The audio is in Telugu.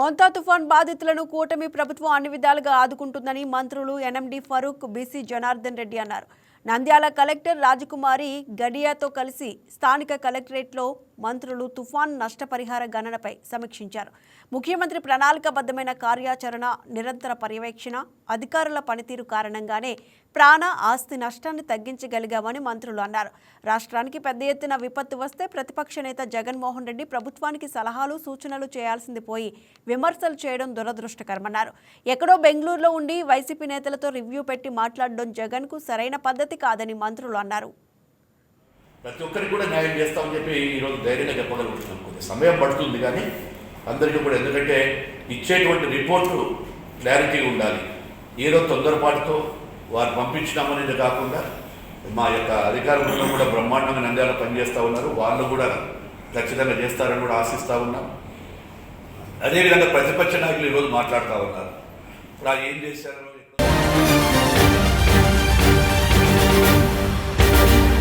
మోంతా తుఫాన్ బాధితులను కూటమి ప్రభుత్వం అన్ని విధాలుగా ఆదుకుంటుందని మంత్రులు ఎన్ఎండి ఫరూక్ బీసీ జనార్దన్ రెడ్డి అన్నారు. నంద్యాల కలెక్టర్ రాజకుమారి గడియాతో కలిసి స్థానిక కలెక్టరేట్లో మంత్రులు తుఫాన్ నష్టపరిహార గణనపై సమీక్షించారు. ముఖ్యమంత్రి ప్రణాళికాబద్ధమైన కార్యాచరణ నిరంతర పర్యవేక్షణ అధికారుల పనితీరు కారణంగానే ప్రాణ ఆస్తి నష్టాన్ని తగ్గించగలిగామని మంత్రులు అన్నారు. రాష్ట్రానికి పెద్ద ఎత్తున విపత్తు వస్తే ప్రతిపక్ష నేత జగన్మోహన్ రెడ్డి ప్రభుత్వానికి సలహాలు సూచనలు చేయాల్సింది పోయి విమర్శలు చేయడం దురదృష్టకరమన్నారు. ఎక్కడో బెంగళూరులో ఉండి వైసీపీ నేతలతో రివ్యూ పెట్టి మాట్లాడడం జగన్కు సరైన పద్ధతి కాదని మంత్రులు అన్నారు. ప్రతి ఒక్కరికి కూడా న్యాయం చేస్తామని చెప్పి ఈరోజు ధైర్యంగా చెప్పగలుగుతున్నాం. కొద్ది సమయం పడుతుంది కానీ అందరికీ కూడా ఎందుకంటే ఇచ్చేటువంటి రిపోర్టు క్లారిటీ ఉండాలి. ఏదో తొందరపాటుతో వారు పంపించినామనేది కాకుండా మా యొక్క అధికార బృందం కూడా బ్రహ్మాండంగా నంద్యాల పనిచేస్తూ ఉన్నారు. వాళ్ళు కూడా ఖచ్చితంగా చేస్తారని కూడా ఆశిస్తూ ఉన్నాం. అదేవిధంగా ప్రతిపక్ష నాయకులు ఈరోజు మాట్లాడుతూ ఉన్నారు. ఇప్పుడు ఏం చేశారు